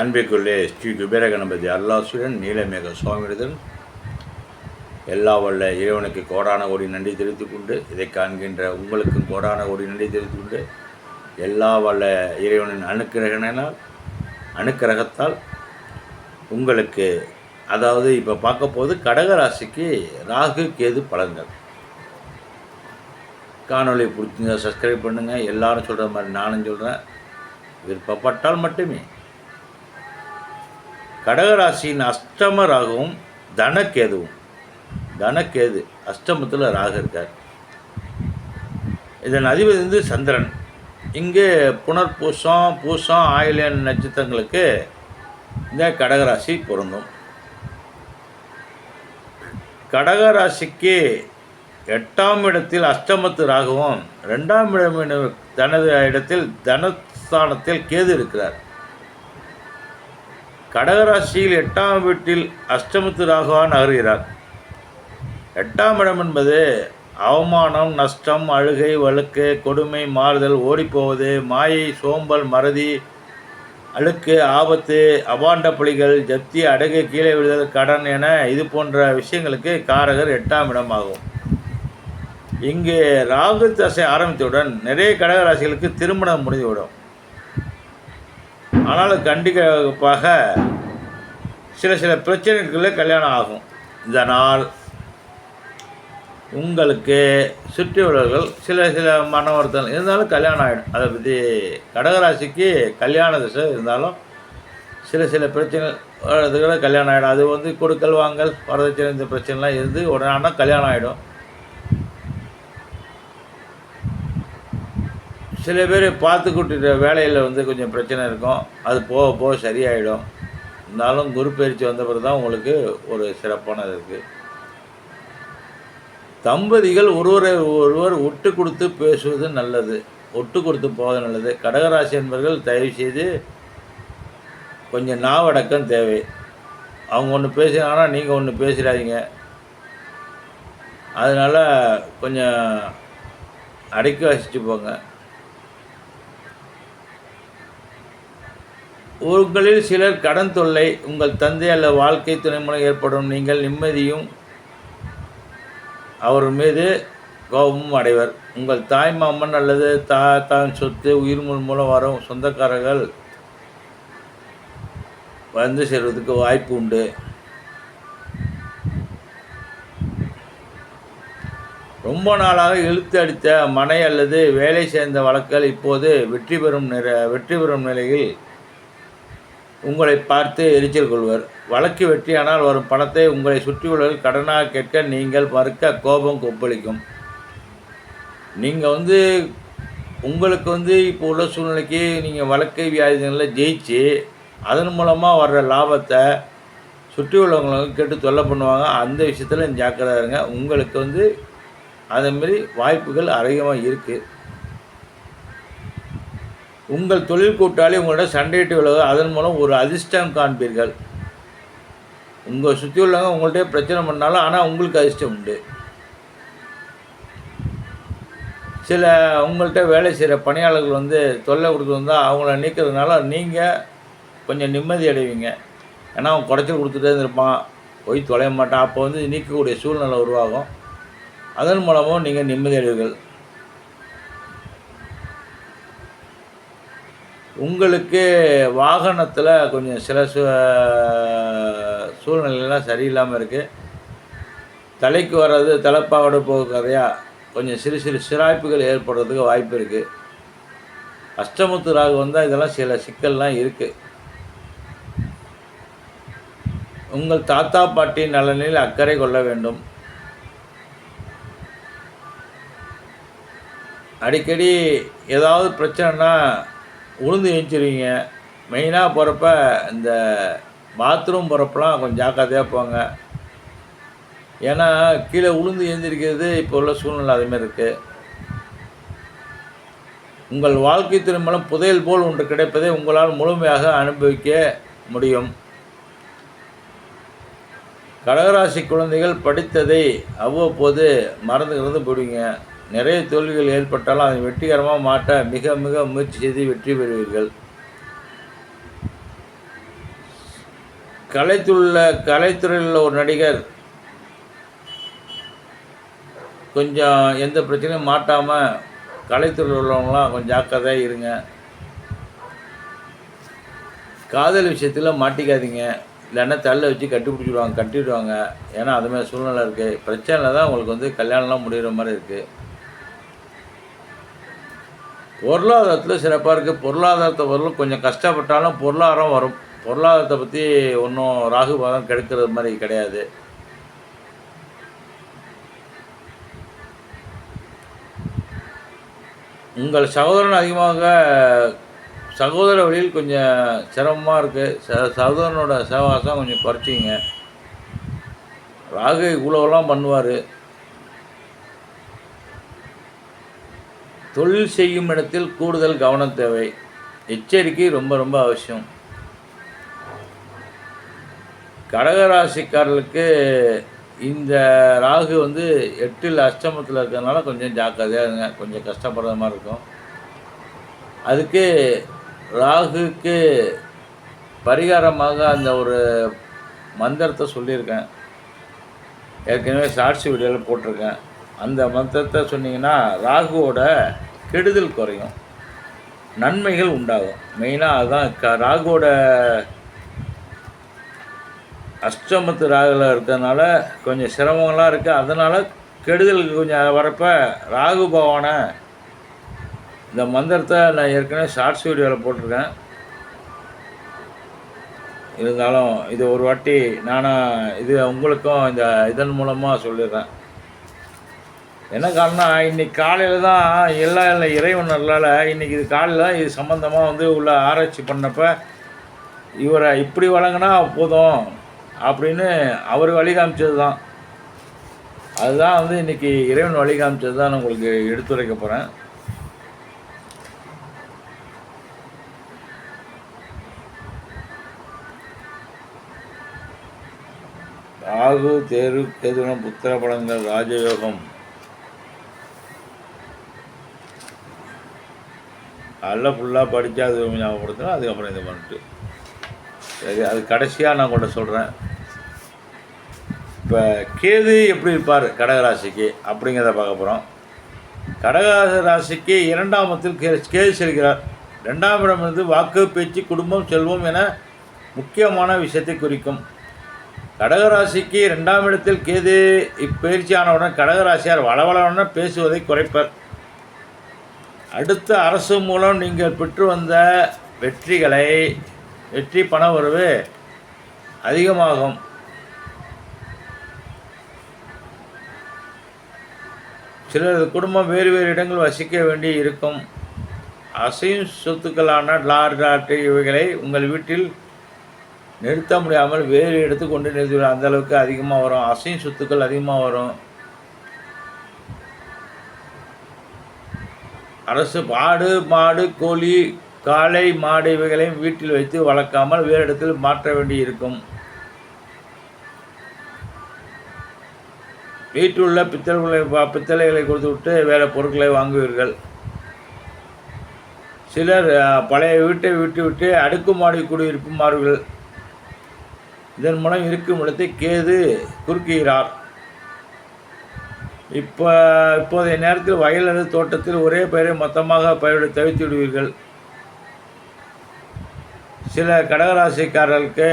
அன்பிற்குள்ளே ஸ்ரீ குபேர கணபதி அருளாசுரன் நீலமேக சுவாமியுடன் எல்லா வல்ல இறைவனுக்கு கோடான கோடி நன்றி தெரிவித்துக் கொண்டு இதை காண்கின்ற உங்களுக்கும் கோடான கோடி நன்றி தெரிவித்துக் கொண்டு எல்லா வல்ல இறைவனின் அணுக்கிரகனால் அணுக்கிரகத்தால் உங்களுக்கு அதாவது இப்போ பார்க்க போது கடகராசிக்கு ராகு கேது பலன்கள். காணொலி பிடிச்சிங்க சப்ஸ்கிரைப் பண்ணுங்கள் எல்லாரும் சொல்கிற மாதிரி நானும் சொல்கிறேன் விருப்பப்பட்டால் மட்டுமே. கடகராசியின் அஷ்டம ராகவும் தனக்கேதுவும் தனக்கேது அஷ்டமத்தில் ராக இருக்கார். இதன் அதிபதி வந்து சந்திரன். இங்கே புனர்பூசம் பூசம் ஆயிலியன் நட்சத்திரங்களுக்கு இந்த கடகராசி பொருந்தும். கடகராசிக்கு எட்டாம் இடத்தில் அஷ்டமத்து ராகவும் ரெண்டாம் இடம் தனது இடத்தில் தனஸ்தானத்தில் கேது இருக்கிறார். கடகராசியில் எட்டாம் வீட்டில் அஷ்டமத்து ராகுவா நகர்கிறார் எட்டாம் இடம் என்பது அவமானம் நஷ்டம் அழுகை வழுக்கு கொடுமை மாறுதல் ஓடிப்போவது மாயை சோம்பல் மறதி அழுக்கு ஆபத்து அபாண்ட புலிகள் ஜப்தி அடகு கீழே விழுதல் கடன் என இது போன்ற விஷயங்களுக்கு காரகர் எட்டாம் இடமாகும் இங்கு ராகு தசை ஆரம்பித்தவுடன் நிறைய கடகராசிகளுக்கு திருமணம் முடிந்துவிடும். ஆனாலும் கண்டிப்பாக சில சில பிரச்சனைகளுக்கு கல்யாணம் ஆகும். இதனால் உங்களுக்கு சுற்றி உள்ளவர்கள் சில சில மன வருத்தம் இருந்தாலும் கல்யாணம் ஆகிடும் அதை பற்றி கடகராசிக்கு கல்யாண திசை இருந்தாலும் சில சில பிரச்சனைகள் கல்யாணம் ஆகிடும் அது வந்து கொடுக்கல் வாங்கல் வரதட்சணை இந்த பிரச்சனைலாம் இருந்து உடனே ஆனால் கல்யாணம் ஆகிடும் சில பேர் பார்த்து கூட்டிட்ட வேலையில் வந்து கொஞ்சம் பிரச்சனை இருக்கும். அது போக போக சரியாயிடும். இருந்தாலும் குரு பயிற்சி வந்த பிறகு தான் உங்களுக்கு ஒரு சிறப்பானது இருக்குது தம்பதிகள் ஒருவரை ஒருவர் ஒட்டு கொடுத்து பேசுவது நல்லது. ஒட்டு கொடுத்து போவது நல்லது. கடகராசி என்பவர்கள் தயவு செய்து கொஞ்சம் நாவடக்கம் தேவை. அவங்க ஒன்று பேசுகிறாங்கன்னா நீங்கள் ஒன்று பேசுகிறாதீங்க அதனால் கொஞ்சம் அடக்கி வசிச்சு போங்க. உங்களில் சிலர் கடன் தொல்லை உங்கள் தந்தை அல்லது வாழ்க்கை துணை மூலம் ஏற்படும் நீங்கள் நிம்மதியும் அவர் மீது கோபமும் அடைவர். உங்கள் தாய் மாமன் அல்லது தா தான் சொத்து உயிர்முள் மூலம் வரும் சொந்தக்காரர்கள் வந்து சேர்வதற்கு வாய்ப்பு உண்டு. ரொம்ப நாளாக இழுத்து அடித்த மனை அல்லது வேலை சேர்ந்த வழக்குகள் இப்போது வெற்றி பெறும் நிற வெற்றி பெறும் நிலையில் உங்களை பார்த்து எரிச்சல் கொள்வர். வழக்கு வெற்றியானால் வரும் பணத்தை உங்களை சுற்றியுள்ளவர்கள் கடனாக கேட்க நீங்கள் மறுக்க கோபம் கொப்பளிக்கும். நீங்கள் வந்து உங்களுக்கு வந்து இப்போ உள்ள சூழ்நிலைக்கு நீங்கள் வழக்கை வியாதிகளில் ஜெயிச்சு அதன் மூலமாக வர்ற லாபத்தை சுற்றி உள்ளவங்களுக்கு கேட்டு தொல்லை பண்ணுவாங்க. அந்த விஷயத்தில் ஜாக்கிரதா இருங்க. உங்களுக்கு வந்து அதேமாரி வாய்ப்புகள் அதிகமாக இருக்குது உங்கள் தொழில் கூட்டாளி உங்களோட சண்டையிட்டு விலக அதன் மூலம் ஒரு அதிர்ஷ்டம் காண்பீர்கள். உங்கள் சுற்றி உள்ளவங்க உங்கள்கிட்ட பிரச்சனை பண்ணாலும் ஆனால் உங்களுக்கு அதிர்ஷ்டம் உண்டு. சில உங்கள்கிட்ட வேலை செய்கிற பணியாளர்கள் வந்து தொல்லை கொடுத்து வந்தால் அவங்கள நீக்கிறதுனால நீங்கள் கொஞ்சம் நிம்மதி அடைவீங்க. ஏன்னா அவன் குடைச்சல் கொடுத்துட்டே இருந்திருப்பான் போய் தொலைய மாட்டான். அப்போ வந்து நீக்கக்கூடிய சூழ்நிலை உருவாகும். அதன் மூலமும் நீங்கள் நிம்மதி அடைவீர்கள். உங்களுக்கு வாகனத்தில் கொஞ்சம் சில சூ சூழ்நிலைலாம் சரியில்லாமல் இருக்குது தலைக்கு வர்றது தலைப்பாவோட போகிறதையா கொஞ்சம் சிறு சிறு சிராய்ப்புகள் ஏற்படுறதுக்கு வாய்ப்பு இருக்குது அஷ்டமுத்து ராகு வந்தால் இதெல்லாம் சில சிக்கல்லாம் இருக்குது உங்கள் தாத்தா பாட்டி நலனில் அக்கறை கொள்ள வேண்டும். அடிக்கடி ஏதாவது பிரச்சனைனா உளுந்து எழுந்திருவீங்க மெயினாக போகிறப்ப இந்த பாத்ரூம் போகிறப்பெல்லாம் கொஞ்சம் ஜாக்கிரதையாக போங்க. ஏன்னா கீழே உளுந்து எழுந்திருக்கிறது இப்போ உள்ள சூழ்நிலை அதுமாரி இருக்குது உங்கள் வாழ்க்கை திருமணம் புதையல் போல் ஒன்று கிடைப்பதை உங்களால் முழுமையாக அனுபவிக்க முடியும். கடகராசி குழந்தைகள் படித்ததை அவ்வப்போது மறந்துகிறது போடுவீங்க நிறைய தோல்விகள் ஏற்பட்டாலும் அதை வெற்றிகரமாக மாற்ற மிக மிக முயற்சி செய்து வெற்றி பெறுவீர்கள். கலைத்துள்ள கலைத்துறையில் உள்ள ஒரு நடிகர் கொஞ்சம் எந்த பிரச்சனையும் மாட்டாமல் கலைத்துறையில் உள்ளவங்களாம் கொஞ்சம் ஜாக்கிரதையாக இருங்க. காதல் விஷயத்தில் மாட்டிக்காதீங்க. இல்லைன்னா தள்ள வச்சு கட்டி பிடிச்சிடுவாங்க கட்டிடுவாங்க. ஏன்னா அதுமாதிரி சூழ்நிலை இருக்குது பிரச்சனை தான் உங்களுக்கு வந்து கல்யாணம்லாம் முடிகிற மாதிரி இருக்குது பொருளாதாரத்தில் சிறப்பாக இருக்குது பொருளாதாரத்தை வரலும் கொஞ்சம் கஷ்டப்பட்டாலும் பொருளாதாரம் வரும். பொருளாதாரத்தை பற்றி ஒன்றும் ராகுபாதம் கெடுக்கிறது மாதிரி கிடையாது. உங்கள் சகோதரன் அதிகமாக சகோதர வழியில் கொஞ்சம் சிரமமாக இருக்குது ச சகோதரனோட சேவாசம் கொஞ்சம் குறைச்சிங்க ராகு இவ்வளோலாம் பண்ணுவார். தொழில் செய்யும் இடத்தில் கூடுதல் கவனம் தேவை. எச்சரிக்கை ரொம்ப ரொம்ப அவசியம். கடகராசிக்காரர்களுக்கு இந்த ராகு வந்து எட்டில் அஷ்டமத்தில் இருக்கிறதுனால கொஞ்சம் ஜாக்கிரதையாக இருங்க. கொஞ்சம் கஷ்டப்படுற மாதிரி இருக்கும். அதுக்கு ராகுக்கு பரிகாரமாக அந்த ஒரு மந்திரத்தை சொல்லியிருக்கேன். ஏற்கனவே ஷார்ட்ஸ் வீடியோவில் போட்டிருக்கேன். அந்த மந்திரத்தை சொன்னீங்கன்னா ராகுவோட கெடுதல் குறையும். நன்மைகள் உண்டாகும். மெயினாக அதுதான் க ராகுவோட அஷ்டமத்து ராகுல இருக்கிறதுனால கொஞ்சம் சிரமங்களாக இருக்குது அதனால் கெடுதலுக்கு கொஞ்சம் வரப்போ ராகு பகவானை இந்த மந்திரத்தை நான் ஏற்கனவே ஷார்ட்ஸ் வீடியோவில் போட்டிருக்கேன். இருந்தாலும் இது ஒரு வாட்டி நானும் இது உங்களுக்கும் இந்த இதன் மூலமாக சொல்லிடுறேன். என்ன காரணம் இன்னைக்கு காலையில் தான் எல்லா எல்லா இறைவன் நல்லால இன்னைக்கு இது காலையில் தான் இது சம்மந்தமாக வந்து உள்ள ஆராய்ச்சி பண்ணப்ப இவரை இப்படி வழங்கினா போதும் அப்படின்னு அவர் வழி காமிச்சது தான். அதுதான் வந்து இன்னைக்கு இறைவன் வழி காமிச்சது தான் நான் உங்களுக்கு எடுத்துரைக்க போகிறேன் ராகு தேரு கேதுனம் புத்திர படங்கள் ராஜயோகம். நல்லா ஃபுல்லாக படித்து அது ஞாபகப்படுத்தணும் அதுக்கப்புறம் இது பண்ணிட்டு. சரி அது கடைசியாக நான் கூட சொல்கிறேன் இப்போ கேது எப்படி இருப்பார்? கடகராசிக்கு அப்படிங்கிறத பார்க்க போகிறோம் கடக ராசிக்கு இரண்டாம் இடத்தில் கே கேது செல்கிறார். ரெண்டாம் இடம் வந்து வாக்கு பேச்சு குடும்பம் செல்வம் என முக்கியமான விஷயத்தை குறிக்கும். கடகராசிக்கு ரெண்டாம் இடத்தில் கேது இப்பயிற்சியானவுடன் கடகராசியார் வளவளவுடன் பேசுவதை குறைப்பர். அடுத்த அரசு மூலம் நீங்கள் பெற்று வந்த வெற்றிகளை வெற்றி பண உறவு அதிகமாகும். சிலரது குடும்பம் வேறு வேறு இடங்கள் வசிக்க வேண்டி இருக்கும். அசையும் சொத்துக்களான லார் லாட்ரி இவைகளை உங்கள் வீட்டில் நிறுத்த முடியாமல் வேறு எடுத்து கொண்டு நிறுத்தி அந்த அளவுக்கு அதிகமாக வரும். அசையும் சொத்துக்கள் அதிகமாக வரும். அரசு ஆடு மாடு கோழி காளை மாடு இவைகளையும் வீட்டில் வைத்து வளர்க்காமல் வேறு இடத்தில் மாற்ற வேண்டி இருக்கும் வீட்டில் உள்ள பித்தளைகளை பித்தளைகளை கொடுத்து விட்டு வேறு பொருட்களை வாங்குவீர்கள். சிலர் பழைய வீட்டை விட்டு விட்டு அடுக்குமாடி குடியிருப்பு மாறுகள் இதன் மூலம் இருக்கும் இடத்தை கேது குறுக்குகிறார். இப்போ இப்போதைய நேரத்தில் வயல் அல்லது தோட்டத்தில் ஒரே பயிரை மொத்தமாக பயிரிட தவித்து விடுவீர்கள். சில கடகராசிக்காரர்களுக்கு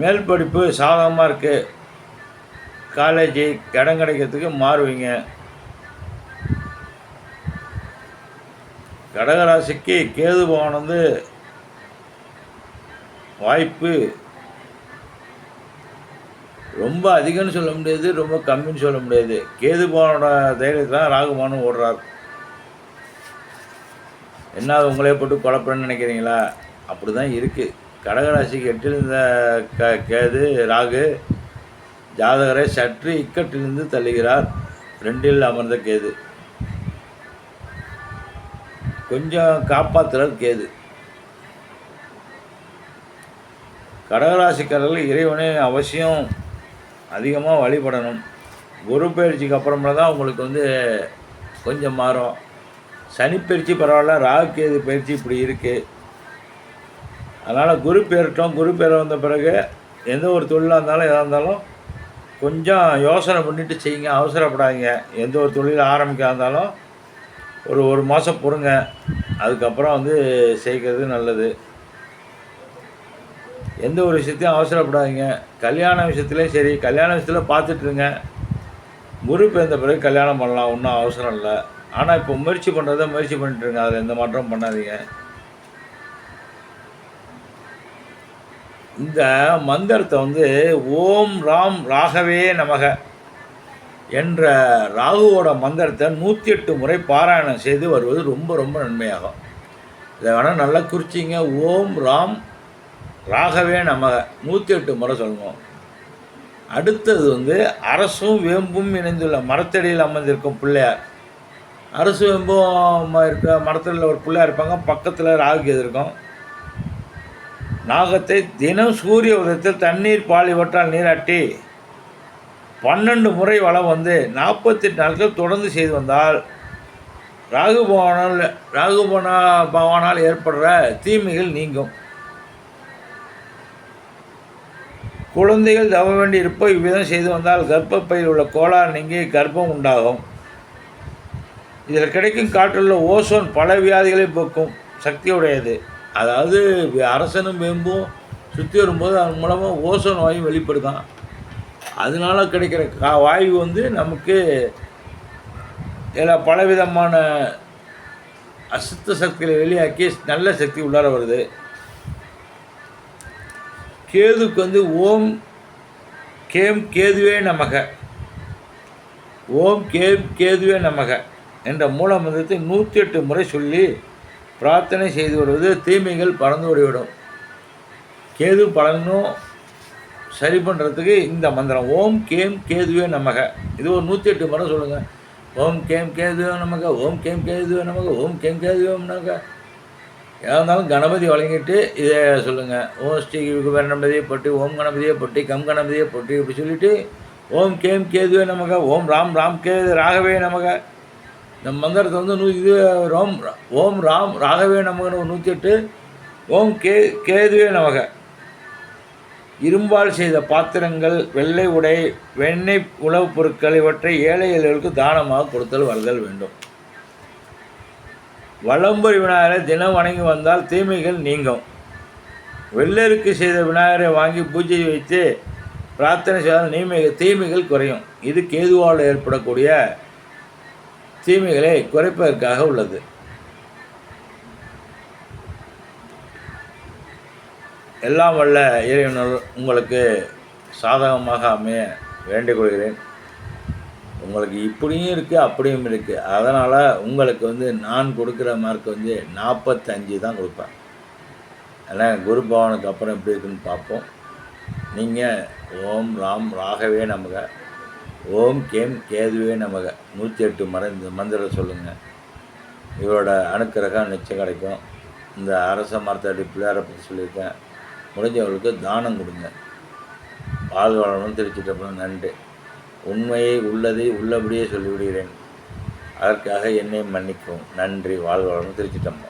மேல் படிப்பு சாதகமாக இருக்குது காலேஜ் இடம் கிடைக்கிறதுக்கு மாறுவீங்க. கடகராசிக்கு கேது பவன் வந்து வாய்ப்பு ரொம்ப அதிகம்னு சொல்ல முடியாது ரொம்ப கம்மின்னு சொல்ல முடியாது. கேது போனோட தைரியத்தில் தான் ராகுமானும் ஓடுறார். என்ன உங்களே போட்டு குழப்பம்னு நினைக்கிறீங்களா? அப்படி தான் இருக்குது கடகராசிக்கு எட்டிலிருந்த க கேது ராகு ஜாதகரை சற்று இக்கட்டிலிருந்து தள்ளுகிறார். ரெண்டில் அமர்ந்த கேது. கொஞ்சம் காப்பாற்றுறது கேது. கடகராசிக்காரர்கள் இறைவனை அவசியம் அதிகமாக வழிபடணும். குரு பயிற்சிக்கு அப்புறமா தான் உங்களுக்கு வந்து கொஞ்சம் மாறும். சனி பயிற்சி பரவாயில்ல ராகு பயிற்சி இப்படி இருக்குது அதனால் குரு பேரட்டும் குரு பேர வந்த பிறகு எந்த ஒரு தொழிலாக இருந்தாலும் எதாக இருந்தாலும் கொஞ்சம் யோசனை பண்ணிவிட்டு செய்யுங்க அவசரப்படாதீங்க. எந்த ஒரு தொழில் ஆரம்பிக்க இருந்தாலும் ஒரு ஒரு மாதம் பொறுங்க. அதுக்கப்புறம் வந்து செய்கிறது நல்லது. எந்த ஒரு விஷயத்தையும் அவசரப்படாதீங்க. கல்யாண விஷயத்துலையும் சரி கல்யாண விஷயத்தில் பார்த்துட்ருங்க. குரு பிறந்த பிறகு கல்யாணம் பண்ணலாம் ஒன்றும் அவசரம் இல்லை. ஆனால் இப்போ முயற்சி பண்ணுறத முயற்சி பண்ணிட்டுருங்க அதில் எந்த மாற்றமும் பண்ணாதீங்க. இந்த மந்திரத்தை வந்து ஓம் ராம் ராகவே நமக என்ற ராகுவோட மந்திரத்தை நூற்றி எட்டு முறை பாராயணம் செய்து வருவது ரொம்ப ரொம்ப நன்மையாகும். இதை வேணால் நல்லா குறிச்சிங்க. ஓம் ராம் ராகவே நம்ம நூற்றி எட்டு முறை சொல்லணும் அடுத்தது வந்து அரசும் வேம்பும் இணைந்துள்ள மரத்தடியில் அமர்ந்திருக்கும் பிள்ளையார். அரசு வேம்பும் இருக்க மரத்தில் ஒரு பிள்ளையார் இருப்பாங்க. பக்கத்தில் ராகு இருக்கும். நாகத்தை தினம் சூரிய உதயத்தில் தண்ணீர் பால் இவற்றால் நீராட்டி பன்னெண்டு முறை வளம் வந்து நாற்பத்தெட்டு நாட்கள் தொடர்ந்து செய்து வந்தால் ராகு பவனால் ராகு பவனால் ஏற்படுற தீமைகள் நீங்கும். குழந்தைகள் தவ வேண்டி இருப்போ இவ்விதம் செய்து வந்தால் கர்ப்பப்பையில் உள்ள கோளாறு நீங்கி கர்ப்பம் உண்டாகும். இதில் கிடைக்கும் காற்றுள்ள ஓசோன் பல வியாதிகளை போக்கும் சக்தியுடையது. அதாவது அரசனும் வேம்பும் சுற்றி வரும்போது அதன் மூலமாக ஓசோன் வாயு வெளிப்படுதான். அதனால கிடைக்கிற கா வாயு வந்து நமக்கு இதில் பலவிதமான அசுத்த சக்திகளை வெளியாக்கி நல்ல சக்தி உள்ளார வருது. கேதுக்கு வந்து ஓம் கேம் கேதுவே நமக. ஓம் கேம் கேதுவே நமக என்ற மூல மந்திரத்தை நூற்றி எட்டு முறை சொல்லி பிரார்த்தனை செய்து வருவது தீமைகள் பறந்து ஓடிவிடும். கேது பலனும் சரி பண்ணுறதுக்கு இந்த மந்திரம். ஓம் கேம் கேதுவே நமக. இது ஒரு நூற்றி எட்டு முறை சொல்லுங்கள் ஓம் கேம் கேதுவே நமக ஓம் கேம் கேதுவே நமக ஓம் கேம் கேதுவே நமக. ஏதா இருந்தாலும் கணபதி வழங்கிட்டு இதை சொல்லுங்கள் ஓம் ஸ்ரீ கணபதியை பொட்டி ஓம் கணபதியை பொட்டி கம் கணபதியை பொட்டி இப்படி சொல்லிவிட்டு ஓம் கேம் கேதுவே நமக ஓம் ராம் ராம் கேது ராகவே நமக. நம் மந்திரத்தை வந்து நூ இது ரோம் ஓம் ராம் ராகவே நமகன்னு ஒரு நூற்றி எட்டு ஓம் கே கேதுவே நமக. இரும்பால் செய்த பாத்திரங்கள் வெள்ளை உடை வெண்ணெய் உணவுப் பொருட்கள் இவற்றை ஏழை ஏழைகளுக்கு தானமாக கொடுத்தல் வருதல் வேண்டும். வளம்புரி விநாயகரை தினம் வணங்கி வந்தால் தீமைகள் நீங்கும். வெள்ளருக்கு செய்த விநாயகரை வாங்கி பூஜை வைத்து பிரார்த்தனை செய்தால் நீமை தீமைகள் குறையும். இது கேதுவால் ஏற்படக்கூடிய தீமைகளை குறைப்பதற்காக உள்ளது. எல்லாம் வல்ல இறைவனர் உங்களுக்கு சாதகமாக அமைய வேண்டிக் கொள்கிறேன். உங்களுக்கு இப்படியும் இருக்குது அப்படியும் இருக்குது அதனால் உங்களுக்கு வந்து நான் கொடுக்குற மார்க் வந்து நாற்பத்தஞ்சு தான் கொடுப்பேன். ஆனால் குரு பவனுக்கு அப்புறம் எப்படி இருக்குன்னு பார்ப்போம். நீங்கள் ஓம் ராம் ராகவே நமக. ஓம் கேம் கேதுவே நமக. நூற்றி எட்டு மர இந்த மந்திரம் சொல்லுங்கள் இவரோட அணுக்கிரகம் நிச்சயம் கிடைக்கும். இந்த அரச மரத்தடி பிள்ளையாரை பற்றி சொல்லியிருக்கேன். முடிஞ்சவர்களுக்கு தானம் கொடுங்க. பால் வளமும் திருச்சிட்டப்படும் நன்றி. உண்மையை உள்ளதை உள்ளபடியே சொல்லிவிடுகிறேன். அதற்காக என்னை மன்னிக்கவும். நன்றி. வாழ்வளமும் திருச்சிட்டம்பலம்